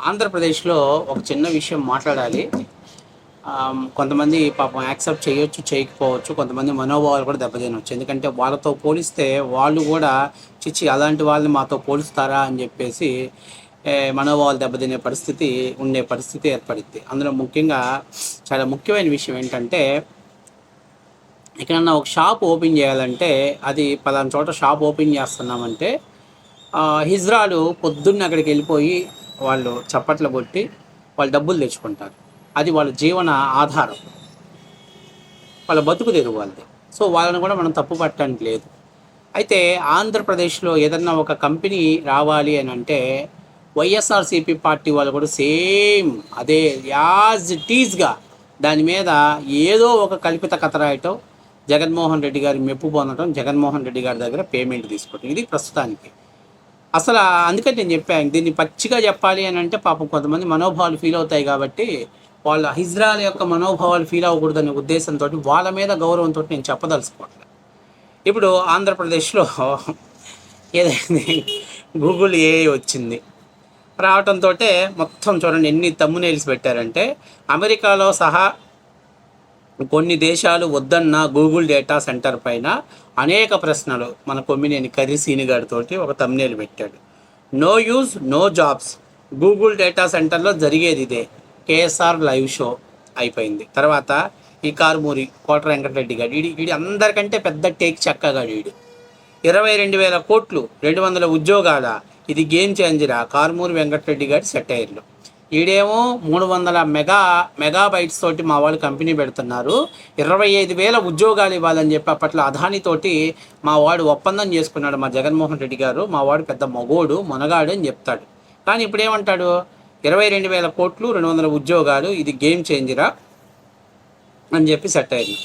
ఆంధ్రప్రదేశ్లో ఒక చిన్న విషయం మాట్లాడాలి. కొంతమంది పాపం యాక్సెప్ట్ చేయొచ్చు చేయకపోవచ్చు. కొంతమంది మనోభావాలు కూడా దెబ్బతినవచ్చు ఎందుకంటే వాళ్ళతో పోలిస్తే వాళ్ళు కూడా చిచ్చి అలాంటి వాళ్ళని మాతో పోలుస్తారా? అని చెప్పేసి మనోభావాలు దెబ్బతినే పరిస్థితి ఉండే పరిస్థితి ఏర్పడింది అందులో ముఖ్యంగా చాలా ముఖ్యమైన విషయం ఏంటంటే ఎక్కడన్నా ఒక షాప్ ఓపెన్ చేయాలంటే అది పలానా చోట షాప్ ఓపెన్ చేస్తున్నామంటే హిజ్రాలు పొద్దున్న అక్కడికి వెళ్ళిపోయి వాళ్ళు చప్పట్లు కొట్టి వాళ్ళు డబ్బులు తెచ్చుకుంటారు. అది వాళ్ళ జీవన ఆధారం. వాళ్ళ బతుకు తెరువు వాళ్ళది. సో వాళ్ళని కూడా మనం తప్పు పట్టడానికి లేదు. అయితే ఆంధ్రప్రదేశ్లో ఏదన్నా ఒక కంపెనీ రావాలి అని అంటే వైఎస్ఆర్సీపీ పార్టీ వాళ్ళు కూడా సేమ్ అదే యాజ్ టీజ్గా దాని మీద ఏదో ఒక కల్పిత కథ రాయటం జగన్మోహన్ రెడ్డి గారి మెప్పు పొందడం జగన్మోహన్ రెడ్డి గారి దగ్గర పేమెంట్ తీసుకోవటం. ఇది ప్రస్తుతానికి. అసలు అందుకని నేను చెప్పాను దీన్ని పచ్చిగా చెప్పాలి అని అంటే పాపం కొంతమంది మనోభావాలు ఫీల్ అవుతాయి కాబట్టి వాళ్ళ హిజ్రాల యొక్క మనోభావాలు ఫీల్ అవ్వకూడదనే ఉద్దేశంతో వాళ్ళ మీద గౌరవంతో నేను చెప్పదలుచుకోవట్లేదు. ఇప్పుడు ఆంధ్రప్రదేశ్లో ఏదైంది? గూగుల్ ఏ వచ్చింది. రావటంతో మొత్తం చూడండి ఎన్ని తమ్మునేల్స్ పెట్టారంటే అమెరికాలో సహా కొన్ని దేశాలు వద్దన్న గూగుల్ డేటా సెంటర్ పైన అనేక ప్రశ్నలు మన కొమ్మినేని సీని గారితోటి ఒక తమ్నేలు పెట్టాడు. No use no jobs. Google data సెంటర్లో జరిగేది ఇదే. కేఎస్ఆర్ లైవ్ షో అయిపోయింది. తర్వాత ఈ కారుమూరి కోట వెంకటరెడ్డి గారు వీడి వీడి అందరికంటే పెద్ద టేక్ చక్కగాడు వీడు ఇరవై రెండు వేల కోట్లు రెండు వందల ఉద్యోగాల ఇది గేమ్ చేంజరా కారుమూరి వెంకటరెడ్డి గారి సెటైర్లు ఈడేమో మూడు వందల మెగా మెగాబైట్స్ తోటి మా వాళ్ళు కంపెనీ పెడుతున్నారు. ఇరవై ఐదు వేల ఉద్యోగాలు ఇవ్వాలని చెప్పి అప్పట్లో అదానితోటి మా వాడు ఒప్పందం చేసుకున్నాడు మా జగన్మోహన్ రెడ్డి గారు. మా వాడు పెద్ద మగోడు మొనగాడు అని చెప్తాడు. కానీ ఇప్పుడు ఏమంటాడు? ఇరవై రెండు వేల కోట్లు రెండు వందల ఉద్యోగాలు ఇది గేమ్ చేంజరా అని చెప్పి సెట్ అయింది.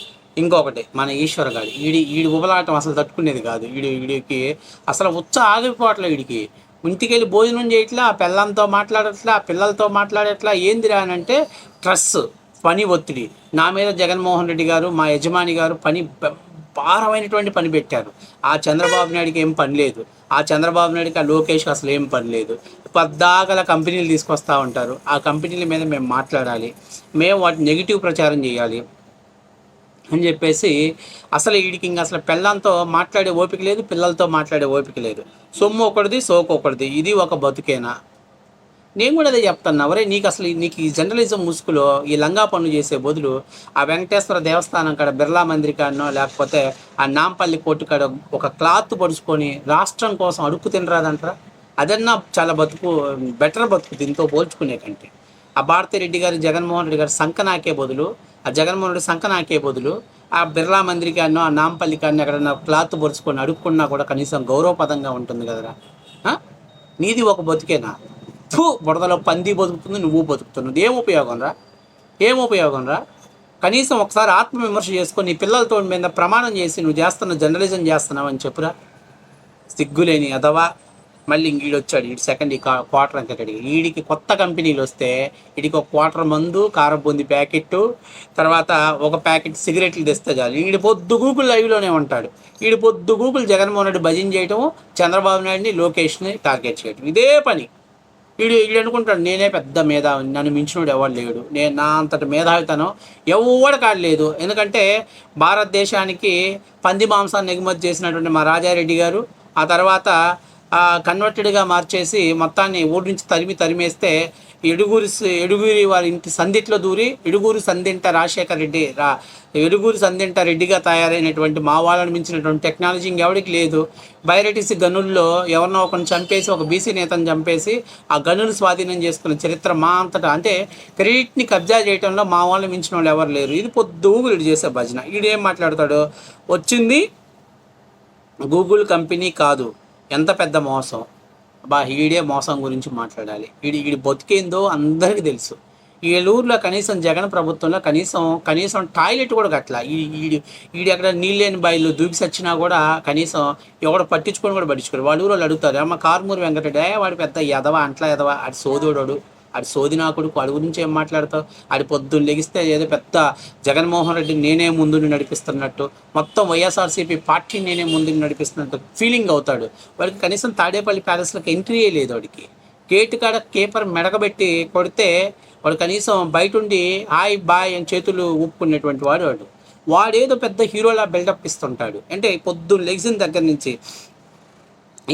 ఇంకొకటి మన ఈశ్వర్ గారు ఈడి ఈడి ఉబలాటం అసలు తట్టుకునేది కాదు. ఈడు ఈడికి అసలు ఉచ్చ ఆగిపోవట్లేదు వీడికి ఇంటికెళ్ళి భోజనం చేయట్లా ఆ పిల్లలతో మాట్లాడట్లా ఆ పిల్లలతో మాట్లాడట్లా ఏందిరా అని అంటే స్ట్రెస్ పని ఒత్తిడి. నా మీద జగన్మోహన్ రెడ్డి గారు మా యజమాని గారు పని భారమైనటువంటి పని పెట్టారు. ఆ చంద్రబాబు నాయుడికి ఏం పని లేదు. ఆ చంద్రబాబు నాయుడికి ఆ లోకేష్కి అసలు ఏం పని లేదు. పద్దాకల కంపెనీలు తీసుకొస్తూ ఉంటారు. ఆ కంపెనీల మీద మేము మాట్లాడాలి. మేము వాటి నెగిటివ్ ప్రచారం చేయాలి. అని చెప్పేసి అసలు వీడికి ఇంకా అసలు పిల్లలతో మాట్లాడే ఓపిక లేదు పిల్లలతో మాట్లాడే ఓపిక లేదు. సొమ్ము ఒకటిది సోకు ఒకటిది ఇది ఒక బతుకేనా? నేను కూడా అదే చెప్తాను అవరే నీకు అసలు నీకు ఈ జర్నలిజం ముసుగులో ఈ లంగా పనులు చేసే బదులు ఆ వెంకటేశ్వర దేవస్థానం కాడ బిర్లా మందిర్ కాడనో లేకపోతే ఆ నాంపల్లి కోర్టు కాడ ఒక క్లాత్ పడుచుకొని రాష్ట్రం కోసం అడుక్కు తినరాదంటారా? అదన్నా చాలా బతుకు బెటర్ బతుకు దీంతో పోల్చుకునే కంటే. ఆ భారతీ రెడ్డి గారు జగన్మోహన్ రెడ్డి గారు సంఖ నాకే బదులు ఆ జగన్మోహన్ రెడ్డి నాకే బదులు ఆ బిర్లా మందిరి కాడనో ఆ నాంపల్లి కానీ ఎక్కడన్నా క్లాత్ పొరుచుకొని అడుక్కున్నా కూడా కనీసం గౌరవపదంగా ఉంటుంది కదరా. నీది ఒక బతికేనా? ఫు బుడదలో పంది బతుకుతుంది నువ్వు బతుకుతున్నావు. ఏం ఉపయోగం రా? ఏం ఉపయోగం రా? కనీసం ఒకసారి ఆత్మవిమర్శ చేసుకొని నీ పిల్లలతో మీద ప్రమాణం చేసి నువ్వు చేస్తున్న జర్నలిజం చేస్తున్నావు అని చెప్పురా. సిగ్గులేని అథవా మళ్ళీ ఈడు వచ్చాడు ఈడు సెకండ్ ఈ క్వార్టర్ అంకటడి వీడికి కొత్త కంపెనీలు వస్తే వీడికి ఒక క్వార్టర్ మందు కారం బొంది ప్యాకెట్ తర్వాత ఒక ప్యాకెట్ సిగరెట్లు తెస్తే చాలు. ఈడు పొద్దు గూగుల్ లైవ్లోనే ఉంటాడు. ఈడు పొద్దు గూగుల్ జగన్మోహన్ రెడ్డి భజన చేయటం చంద్రబాబు నాయుడిని లోకేష్ని టార్గెట్ చేయటం. ఇదే పని. వీడు వీడు అనుకుంటాడు నేనే పెద్ద మేధావి నన్ను మించినోడు ఎవడు లేడు. నేను నా అంతటి మేధావితనం ఎవడు కాడలేదు ఎందుకంటే భారతదేశానికి పంది మాంసాన్ని ఎగుమతి చేసినటువంటి మా రాజారెడ్డి గారు ఆ తర్వాత కన్వర్టెడ్గా మార్చేసి మొత్తాన్ని ఊరి నుంచి తరిమి తరిమేస్తే ఎడుగురి ఎడుగురి వారి ఇంటి సందిట్లో దూరి ఎడుగురు సందింట రాజశేఖర్ రెడ్డి రా ఎడుగురు సందింట రెడ్డిగా తయారైనటువంటి మా వాళ్ళని మించినటువంటి టెక్నాలజీ ఇంకెవడికి లేదు. బైరటిస్ గనుల్లో ఎవరినో ఒకరిని చంపేసి ఒక బీసీ నేతను చంపేసి ఆ గనులు స్వాధీనం చేసుకున్న చరిత్ర మా అంతటా అంటే క్రెడిట్ని కబ్జా చేయడంలో మా వాళ్ళని మించిన వాళ్ళు ఎవరు లేరు. ఇది పొద్దుగులు ఇటు చేసే భజన. ఈడేం మాట్లాడతాడు? వచ్చింది గూగుల్ కంపెనీ కాదు. ఎంత పెద్ద మోసం? బా ఈడే మోసం గురించి మాట్లాడాలి. ఈడి ఈడి బతికేందో అందరికీ తెలుసు. ఏలూరులో కనీసం జగన్ ప్రభుత్వంలో కనీసం కనీసం టాయిలెట్ కూడా కట్టలా. వీడి ఈడి ఈడి అక్కడ నీళ్ళేని బాయిలు దూకి సచ్చినా కూడా కనీసం ఎవడో పట్టించుకొని కూడా పట్టించుకోరు. వాళ్ళ ఊరు వాళ్ళు అడుగుతారు అమ్మ కారుమూరి వెంకటడే వాడు పెద్ద ఎదవా అంట్లా ఎదవ అటు సోదోడు ఆడి సోదినా కొడుకు వాడి గురించి ఏం మాట్లాడతావు? ఆడి పొద్దున్న లెగిస్తే ఏదో పెద్ద జగన్మోహన్ రెడ్డి నేనే ముందుని నడిపిస్తున్నట్టు మొత్తం వైఎస్ఆర్సీపీ పార్టీ నేనే ముందుని నడిపిస్తున్నట్టు ఫీలింగ్ అవుతాడు. వాడికి కనీసం తాడేపల్లి ప్యాలెస్లోకి ఎంట్రీయే లేదు వాడికి. గేటు కాడ కీపర్ మెడకబెట్టి కొడితే వాడు కనీసం బయట ఉండి హాయ్ బాయ్ అని చేతులు ఊపుకునేటువంటి వాడు వాడు. వాడేదో పెద్ద హీరోలా బిల్డప్ ఇస్తుంటాడు. అంటే పొద్దున్న లెగ్సిన దగ్గర నుంచి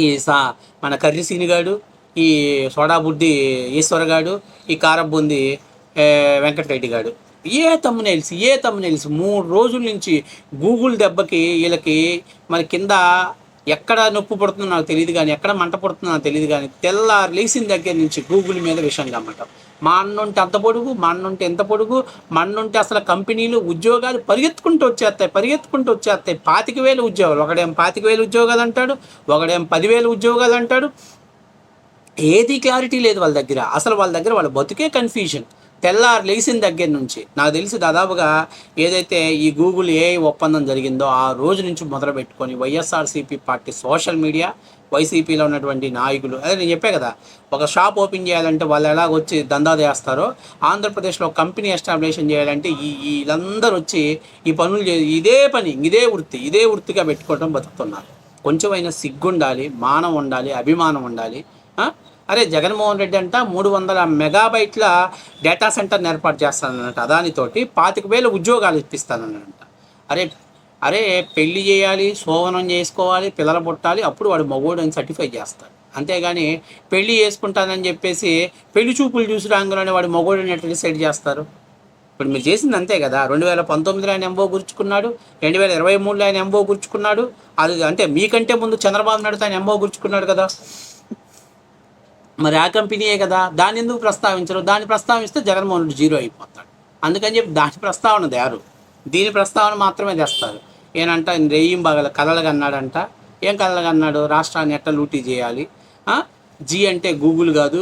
ఈ సా మన కర్రీ సీనిగాడు ఈ సోడాబుడ్డి ఈశ్వరగాడు ఈ కారబుంది వెంకటరెడ్డి గాడు ఏ తమ్మునేల్స్ ఏ తమ్మునేల్స్ మూడు రోజుల నుంచి గూగుల్ దెబ్బకి వీళ్ళకి మరి కింద ఎక్కడ నొప్పి పడుతుందో నాకు తెలియదు కానీ ఎక్కడ మంట పడుతుందో నాకు తెలియదు కానీ తెల్లారు లేచిన దగ్గర నుంచి గూగుల్ మీద విషయం కమ్మటం మా అన్నుంటే అంత పొడుగు మా అన్నుంటే ఎంత పొడుగు మా అన్నుంటే అసలు కంపెనీలు ఉద్యోగాలు పరిగెత్తుకుంటూ వచ్చేస్తాయి పరిగెత్తుకుంటూ వచ్చేస్తాయి. పాతిక వేలు ఉద్యోగాలు ఒకడేం పాతిక వేలు ఉద్యోగాలు అంటాడు ఒకడేం పదివేలు ఉద్యోగాలు అంటాడు ఏది క్లారిటీ లేదు వాళ్ళ దగ్గర. అసలు వాళ్ళ దగ్గర వాళ్ళ బతుకే కన్ఫ్యూజన్ తెల్లారు లేచిన దగ్గర నుంచి. నాకు తెలిసి దాదాపుగా ఏదైతే ఈ గూగుల్ ఏఐ ఒప్పందం జరిగిందో ఆ రోజు నుంచి మొదలు పెట్టుకొని వైఎస్ఆర్సీపీ పార్టీ సోషల్ మీడియా వైసీపీలో ఉన్నటువంటి నాయకులు. అదే నేను చెప్పే కదా ఒక షాప్ ఓపెన్ చేయాలంటే వాళ్ళు ఎలాగ వచ్చి దందా చేస్తారో ఆంధ్రప్రదేశ్లో కంపెనీ ఎస్టాబ్లిషన్ చేయాలంటే ఈ వీళ్ళందరూ వచ్చి ఈ పనులు చే ఇదే పని ఇదే వృత్తి ఇదే వృత్తిగా పెట్టుకోవడం బతుకుతున్నారు. కొంచెమైనా సిగ్గుండాలి మానం ఉండాలి అభిమానం ఉండాలి. అరే జగన్మోహన్ రెడ్డి అంట మూడు వందల మెగాబైట్ల డేటా సెంటర్ని ఏర్పాటు చేస్తానన్నట అదానితోటి పాతిక వేల ఉద్యోగాలు ఇప్పిస్తానన్నట. అరే అరే పెళ్ళి చేయాలి శోభనం చేసుకోవాలి పిల్లలు పుట్టాలి అప్పుడు వాడు మగోడు అని సర్టిఫై చేస్తాడు. అంతేగాని పెళ్ళి చేసుకుంటానని చెప్పేసి పెళ్ళి చూపులు చూసి రాంగులోనే వాడు మగోడిని ఎట్లా డిసైడ్ చేస్తారు? ఇప్పుడు మీరు చేసింది అంతే కదా. రెండు వేల పంతొమ్మిదిలో ఆయన ఎంబో గుర్చుకున్నాడు రెండు వేల ఇరవై మూడులో ఆయన ఎంబో గుర్చుకున్నాడు అది అంటే మీకంటే ముందు చంద్రబాబు నాయుడు ఆయన ఎంబో గుర్చుకున్నాడు కదా. మరి ఆ కంపెనీయే కదా. దాన్ని ఎందుకు ప్రస్తావించరు? దాన్ని ప్రస్తావిస్తే జగన్మోహన్ రెడ్డి జీరో అయిపోతాడు. అందుకని చెప్పి దాని ప్రస్తావన దారు. దీని ప్రస్తావన మాత్రమే తెస్తారు ఏనంట రేయిం బగల కలలుగా ఏం కలలుగా అన్నాడు రాష్ట్రాన్ని ఎట్ట లూటీ చేయాలి? జీ అంటే గూగుల్ కాదు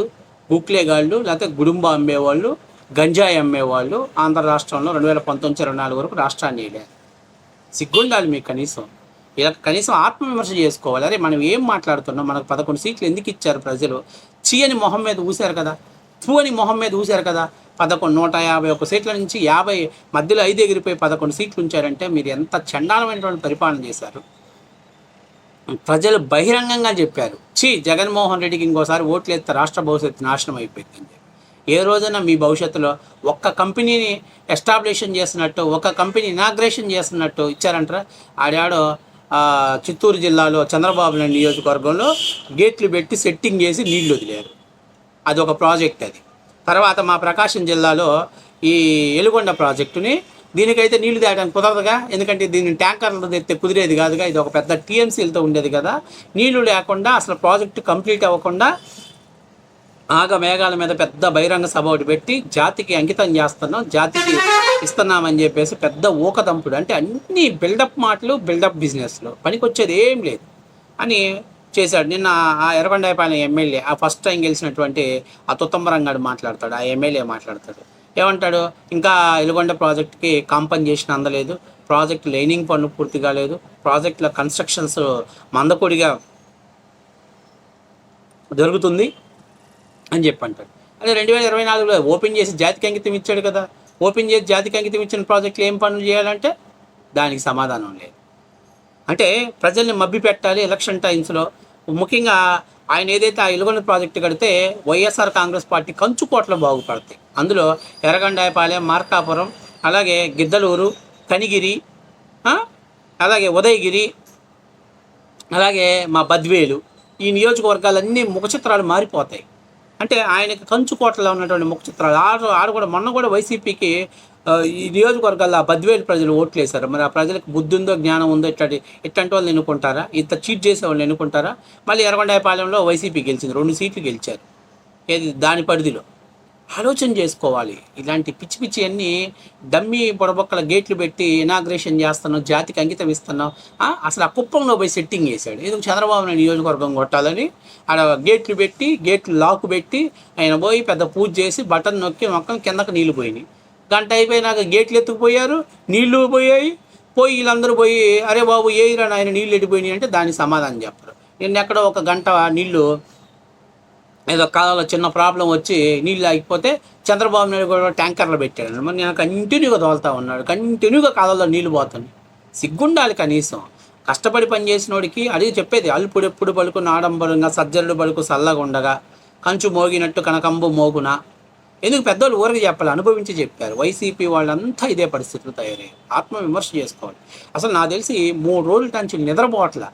గుక్లే గాళ్ళు లేకపోతే గుడుంబ అమ్మేవాళ్ళు గంజాయి అమ్మేవాళ్ళు ఆంధ్ర రాష్ట్రంలో రెండు వేల పంతొమ్మిది ఇరవై నాలుగు వరకు రాష్ట్రాన్ని వేయలేదు సిగ్గుండాలి మీకు కనీసం. ఇలా కనీసం ఆత్మవిమర్శ చేసుకోవాలి. అరే మనం ఏం మాట్లాడుతున్నాం? మనకు పదకొండు సీట్లు ఎందుకు ఇచ్చారు ప్రజలు? చీయని మొహం మీద ఊశారు కదా. తూ అని మొహం మీద ఊశారు కదా. పదకొండు నూట యాభై ఒక్క సీట్ల నుంచి యాభై మధ్యలో ఐదు ఎగిరిపోయి పదకొండు సీట్లు ఉంచారంటే మీరు ఎంత చండాలమైనటువంటి పరిపాలన చేశారు? ప్రజలు బహిరంగంగా చెప్పారు. చీ జగన్మోహన్ రెడ్డికి ఇంకోసారి ఓట్లు ఎత్తే రాష్ట్ర భవిష్యత్తు నాశనం అయిపోయిందని. చెప్పి ఏ రోజైనా మీ భవిష్యత్తులో ఒక్క కంపెనీని ఎస్టాబ్లిషన్ చేసినట్టు ఒక కంపెనీ ఇనాగ్రేషన్ చేస్తున్నట్టు ఇచ్చారంటారా? ఆడాడో చిత్తూరు జిల్లాలో చంద్రబాబు నాయుడు నియోజకవర్గంలో గేట్లు పెట్టి సెట్టింగ్ చేసి నీళ్ళు వదిలేరు. అది ఒక ప్రాజెక్ట్ అది. తర్వాత మా ప్రకాశం జిల్లాలో ఈ ఎలుగొండ ప్రాజెక్టుని దీనికైతే నీళ్ళు తేయడానికి కుదరదుగా ఎందుకంటే దీన్ని ట్యాంకర్లు తెస్తే కుదిరేది కాదుగా ఇది ఒక పెద్ద టీఎంసీలతో ఉండేది కదా. నీళ్ళు లేకుండా అసలు ప్రాజెక్టు కంప్లీట్ అవ్వకుండా ఆగ మేఘాల మీద పెద్ద బహిరంగ సభ ఒకటి పెట్టి జాతికి అంకితం చేస్తున్నాం జాతికి ఇస్తున్నామని చెప్పేసి పెద్ద ఊకదంపుడు. అంటే అన్ని బిల్డప్ మాటలు బిల్డప్ బిజినెస్లో. పనికొచ్చేది ఏం లేదు. అని చేశాడు. నిన్న ఆ ఎర్రగొండపాలెం ఎమ్మెల్యే ఆ ఫస్ట్ టైం గెలిచినటువంటి ఆ తుత్తంబరంగాడు మాట్లాడతాడు ఆ ఎమ్మెల్యే మాట్లాడతాడు. ఏమంటాడు? ఇంకా ఎలుగొండ ప్రాజెక్ట్కి కాంపన్సేషన్ అందలేదు. ప్రాజెక్ట్ లైనింగ్ పనులు పూర్తి కాలేదు. ప్రాజెక్టుల కన్స్ట్రక్షన్స్ మందకొడిగా జరుగుతుంది అని చెప్పి అంటాడు అదే రెండు వేల ఇరవై నాలుగులో ఓపెన్ చేసి జాతికి అంకితం ఇచ్చాడు కదా. ఓపెన్ చేసి జాతికి అంకితం ఇచ్చిన ప్రాజెక్టులు ఏం పనులు చేయాలంటే దానికి సమాధానం లేదు. అంటే ప్రజల్ని మబ్బి పెట్టాలి ఎలక్షన్ టైమ్స్లో. ముఖ్యంగా ఆయన ఏదైతే ఆ ఇలుగొండ ప్రాజెక్టు కడితే వైఎస్ఆర్ కాంగ్రెస్ పార్టీ కంచుకోట్లు బాగుపడతాయి. అందులో ఎర్రగండాయపాలెం మార్కాపురం అలాగే గిద్దలూరు కనిగిరి అలాగే ఉదయగిరి అలాగే మా బద్వేలు ఈ నియోజకవర్గాలన్నీ ముఖ చిత్రాలు మారిపోతాయి. అంటే ఆయనకి కంచుకోటలో ఉన్నటువంటి ముఖ చిత్రాలు. ఆరు ఆరు కూడా మొన్న కూడా వైసీపీకి ఈ నియోజకవర్గాల్లో ఆ బద్వేలు ప్రజలు ఓట్లు వేశారు మరి ఆ ప్రజలకు బుద్ధి ఉందో జ్ఞానం ఉందో ఇట్లాంటి ఇట్లాంటి వాళ్ళు ఎన్నుకుంటారా? ఇంత చీట్ చేసే వాళ్ళు ఎన్నుకుంటారా? మళ్ళీ ఎర్రగొండాయపాలెంలో వైసీపీ గెలిచింది. రెండు సీట్లు గెలిచారు. ఏది? దాని పరిధిలో. ఆలోచన చేసుకోవాలి. ఇలాంటి పిచ్చి పిచ్చి అన్ని డమ్మీ బొడబొక్కల గేట్లు పెట్టి ఇనాగ్రేషన్ చేస్తున్నావు జాతికి అంకితం ఇస్తున్నావు. అసలు ఆ కుప్పంలో పోయి సెట్టింగ్ చేశాడు. ఏదో చంద్రబాబు నాయుడు నియోజకవర్గం కొట్టాలని ఆడ గేట్లు పెట్టి గేట్లు లాక్ పెట్టి ఆయన పోయి పెద్ద పూజ చేసి బటన్ నొక్కి మొక్కం కిందకి నీళ్ళు పోయినాయి. గంట అయిపోయినాక గేట్లు ఎత్తుకుపోయారు నీళ్ళు పోయాయి. పోయి వీళ్ళందరూ పోయి అరే బాబు ఏయిరా నాయన నీళ్ళు ఎడిపోయినాయి అంటే దానికి సమాధానం చెప్పరు. నిన్న ఎక్కడో ఒక గంట నీళ్ళు ఏదో కాలంలో చిన్న ప్రాబ్లం వచ్చి నీళ్ళు ఆగిపోతే చంద్రబాబు నాయుడు కూడా ట్యాంకర్లు పెట్టాడు. మరి నేను కంటిన్యూగా తోలుతా ఉన్నాడు. కంటిన్యూగా కాలంలో నీళ్ళు పోతుంది సిగ్గుండాలి కనీసం. కష్టపడి పనిచేసినోడికి అడిగి చెప్పేది. అల్పుడెప్పుడు పలుకు ఆడంబరంగా సజ్జనుడు పలుకు చల్లగా ఉండగా కంచు మోగినట్టు కనకంబు మోగున? ఎందుకు పెద్దోళ్ళు ఊరికి చెప్పాలి? అనుభవించి చెప్పారు. వైసీపీ వాళ్ళంతా ఇదే పరిస్థితులు తయారయ్యారు ఆత్మ విమర్శ చేసుకోవాలి. అసలు నాకు తెలిసి మూడు రోజుల నుంచి నిద్రపోవట్ల.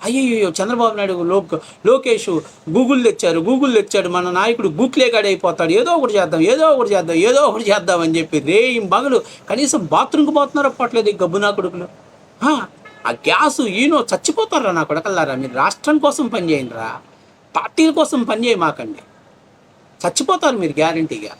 అయ్యయ్యో చంద్రబాబు నాయుడు లోక్ లోకేష్ గూగుల్ తెచ్చారు గూగుల్ తెచ్చాడు మన నాయకుడు గూక్లేగాడు అయిపోతాడు ఏదో ఒకటి చేద్దాం ఏదో ఒకటి చేద్దాం ఏదో ఒకటి చేద్దాం అని చెప్పి రేయి బగలు కనీసం బాత్రూమ్కి పోతున్నారు అప్పట్లేదు ఈ గబ్బునా కొడుకులు. ఆ, ఆ గ్యాసు ఈనో చచ్చిపోతారా నా కొడకల్లారా? మీరు రాష్ట్రం కోసం పనిచేయండి రా పార్టీల కోసం పనిచేయమాకండి చచ్చిపోతారు మీరు గ్యారంటీగా.